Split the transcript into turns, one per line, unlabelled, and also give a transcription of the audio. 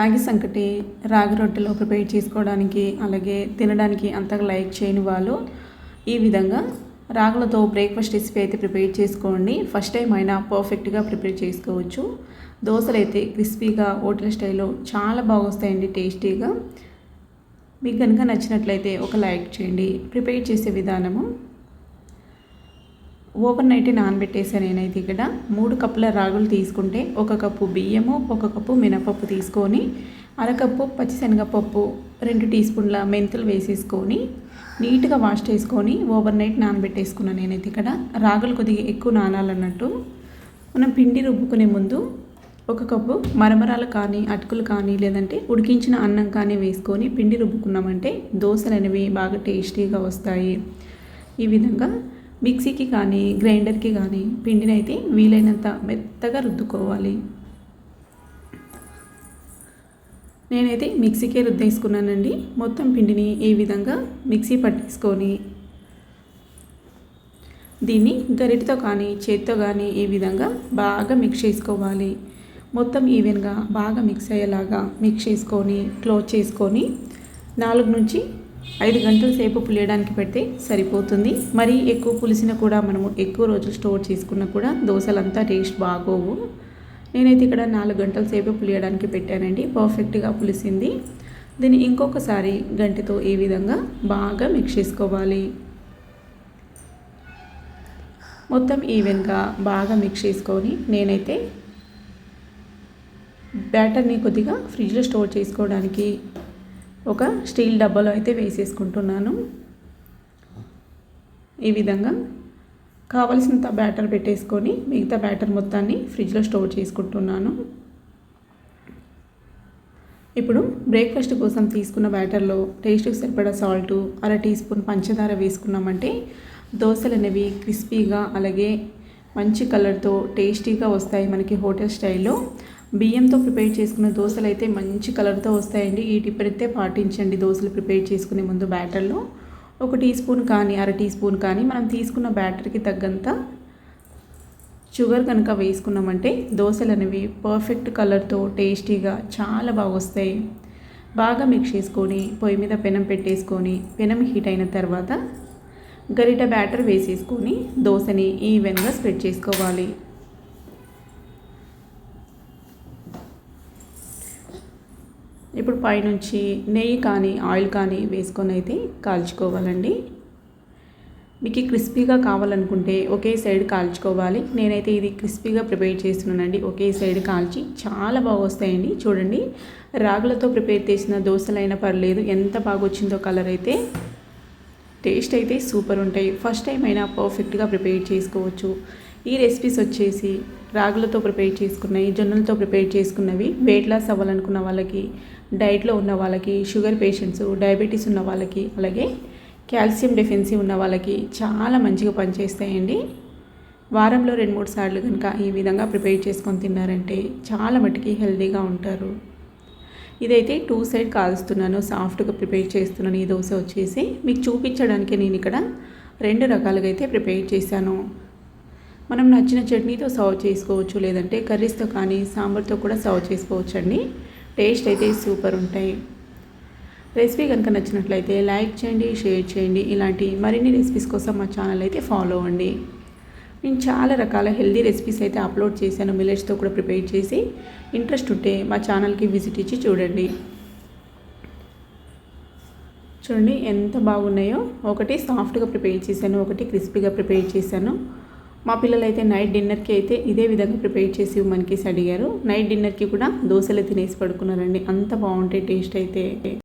రాగి సంకటి రాగి రొట్టెలో ప్రిపేర్ చేసుకోవడానికి అలాగే తినడానికి అంతగా లైక్ చేయని వాళ్ళు ఈ విధంగా రాగులతో బ్రేక్ఫాస్ట్ రెసిపీ అయితే ప్రిపేర్ చేసుకోండి. ఫస్ట్ టైం అయినా పర్ఫెక్ట్గా ప్రిపేర్ చేసుకోవచ్చు. దోశలు అయితే క్రిస్పీగా హోటల్ స్టైల్లో చాలా బాగొస్తాయండి టేస్టీగా. మీకు కనుక నచ్చినట్లయితే ఒక లైక్ చేయండి. ప్రిపేర్ చేసే విధానము ఓవర్ నైట్ నానబెట్టేసాను నేనైతే ఇక్కడ మూడు కప్పుల రాగులు తీసుకుంటే ఒక కప్పు బియ్యము ఒక కప్పు మినపప్పు తీసుకొని అరకప్పు పచ్చిశనగపప్పు రెండు టీ స్పూన్ల మెంతులు వేసేసుకొని నీట్గా వాష్ చేసుకొని ఓవర్ నైట్ నానబెట్టేసుకున్నాను నేనైతే ఇక్కడ. రాగులు కొద్దిగా ఎక్కువ నానాలన్నట్టు. మనం పిండి రుబ్బుకునే ముందు ఒక కప్పు మరమరాలు కానీ అటుకులు కానీ లేదంటే ఉడికించిన అన్నం కానీ వేసుకొని పిండి రుబ్బుకున్నామంటే దోశలు అనేవి బాగా టేస్టీగా వస్తాయి. ఈ విధంగా మిక్సీకి కానీ గ్రైండర్కి కానీ పిండిని అయితే వీలైనంత మెత్తగా రుద్దుకోవాలి. నేనైతే మిక్సీకే రుద్దేసుకున్నానండి. మొత్తం పిండిని ఈ విధంగా మిక్సీ పట్టేసుకొని దీన్ని గరిటతో కానీ చేత్తో కానీ ఈ విధంగా బాగా మిక్స్ చేసుకోవాలి. మొత్తం ఈవెన్గా బాగా మిక్స్ అయ్యేలాగా మిక్స్ చేసుకొని క్లోజ్ చేసుకొని నాలుగు నుంచి ఐదు గంటల సేపు పులియడానికి పెడితే సరిపోతుంది. మరీ ఎక్కువ పులిసిన కూడా మనము ఎక్కువ రోజులు స్టోర్ చేసుకున్నా కూడా దోశలంతా టేస్ట్ బాగోవు. నేనైతే ఇక్కడ నాలుగు గంటల సేపు పులియడానికి పెట్టానండి. పర్ఫెక్ట్గా పులిసింది. దీన్ని ఇంకొకసారి గంటతో ఈ విధంగా బాగా మిక్స్ చేసుకోవాలి? మొత్తం ఈవెన్గా బాగా మిక్స్ చేసుకొని నేనైతే బ్యాటర్ని కొద్దిగా ఫ్రిడ్జ్లో స్టోర్ చేసుకోవడానికి ఒక స్టీల్ డబ్బాలో అయితే వేసేసుకుంటున్నాను. ఈ విధంగా కావలసినంత బ్యాటర్ పెట్టేసుకొని మిగతా బ్యాటర్ మొత్తాన్ని ఫ్రిడ్జ్లో స్టోర్ చేసుకుంటున్నాను. ఇప్పుడు బ్రేక్ఫాస్ట్ కోసం తీసుకున్న బ్యాటర్లో టేస్ట్కి సరిపడా సాల్టు అర టీ స్పూన్ పంచదార వేసుకున్నామంటే దోశలు అనేవి క్రిస్పీగా అలాగే మంచి కలర్తో టేస్టీగా వస్తాయి మనకి హోటల్ స్టైల్లో. బియ్యంతో ప్రిపేర్ చేసుకున్న దోశలు అయితే మంచి కలర్తో వస్తాయండి. ఈ టిప్ అయితే పాటించండి. దోశలు ప్రిపేర్ చేసుకునే ముందు బ్యాటర్లో ఒక టీ స్పూన్ కానీ అర టీ స్పూన్ కానీ మనం తీసుకున్న బ్యాటర్కి తగ్గంత షుగర్ కనుక వేసుకున్నామంటే దోశలు అనేవి పర్ఫెక్ట్ కలర్తో టేస్టీగా చాలా బాగా వస్తాయి. బాగా మిక్స్ చేసుకొని పొయ్యి మీద పెనం పెట్టేసుకొని పెనం హీట్ అయిన తర్వాత గరిట బ్యాటర్ వేసేసుకొని దోశని ఈవెన్గా స్ప్రెడ్ చేసుకోవాలి. ఇప్పుడు పైనుంచి నెయ్యి కానీ ఆయిల్ కానీ వేసుకొని అయితే కాల్చుకోవాలండి. మీకు క్రిస్పీగా కావాలనుకుంటే ఒకే సైడ్ కాల్చుకోవాలి. నేనైతే ఇది క్రిస్పీగా ప్రిపేర్ చేస్తున్నానండి. ఒకే సైడ్ కాల్చి చాలా బాగా వస్తాయండి. చూడండి రాగులతో ప్రిపేర్ చేసిన దోశలైనా పర్లేదు ఎంత బాగా వచ్చిందో కలర్ అయితే టేస్ట్ అయితే సూపర్ ఉంటాయి. ఫస్ట్ టైం అయినా పర్ఫెక్ట్గా ప్రిపేర్ చేసుకోవచ్చు. ఈ రెసిపీస్ వచ్చేసి రాగులతో ప్రిపేర్ చేసుకున్నవి జొన్నలతో ప్రిపేర్ చేసుకున్నవి. వెయిట్ లాస్ అవ్వాలనుకున్న వాళ్ళకి డైట్లో ఉన్న వాళ్ళకి షుగర్ పేషెంట్స్ డయాబెటీస్ ఉన్న వాళ్ళకి అలాగే కాల్షియం డెఫిన్సీ ఉన్న వాళ్ళకి చాలా మంచిగా పనిచేస్తాయండి. వారంలో రెండు మూడు సార్లు కనుక ఈ విధంగా ప్రిపేర్ చేసుకొని తిన్నారంటే చాలా మటుకి హెల్తీగా ఉంటారు. ఇదైతే టూ సైడ్ కాలుస్తున్నాను సాఫ్ట్గా ప్రిపేర్ చేస్తున్నాను. ఈ దోశ వచ్చేసి మీకు చూపించడానికి నేను ఇక్కడ రెండు రకాలుగా అయితే ప్రిపేర్ చేశాను. మనం నచ్చిన చట్నీతో సర్వ్ చేసుకోవచ్చు లేదంటే కర్రీస్తో కానీ సాంబార్తో కూడా సర్వ్ చేసుకోవచ్చు అండి టేస్ట్ అయితే సూపర్ ఉంటాయి. రెసిపీ కనుక నచ్చినట్లయితే లైక్ చేయండి షేర్ చేయండి. ఇలాంటి మరిన్ని రెసిపీస్ కోసం మా ఛానల్ అయితే ఫాలో అవ్వండి. నేను చాలా రకాల హెల్దీ రెసిపీస్ అయితే అప్లోడ్ చేశాను మిలెట్స్తో కూడా ప్రిపేర్ చేసి. ఇంట్రెస్ట్ ఉంటే మా ఛానల్కి విజిట్ ఇచ్చి చూడండి. చూడండి ఎంత బాగున్నాయో. ఒకటి సాఫ్ట్గా ప్రిపేర్ చేశాను ఒకటి క్రిస్పీగా ప్రిపేర్ చేశాను. మా పిల్లలు అయితే నైట్ డిన్నర్కి అయితే ఇదే విధంగా ప్రిపేర్ చేసి మనకి అడిగారు. నైట్ డిన్నర్కి కూడా దోశలు తినేసి పడుకున్నారండి. అంత బాగుంటాయి టేస్ట్ అయితే.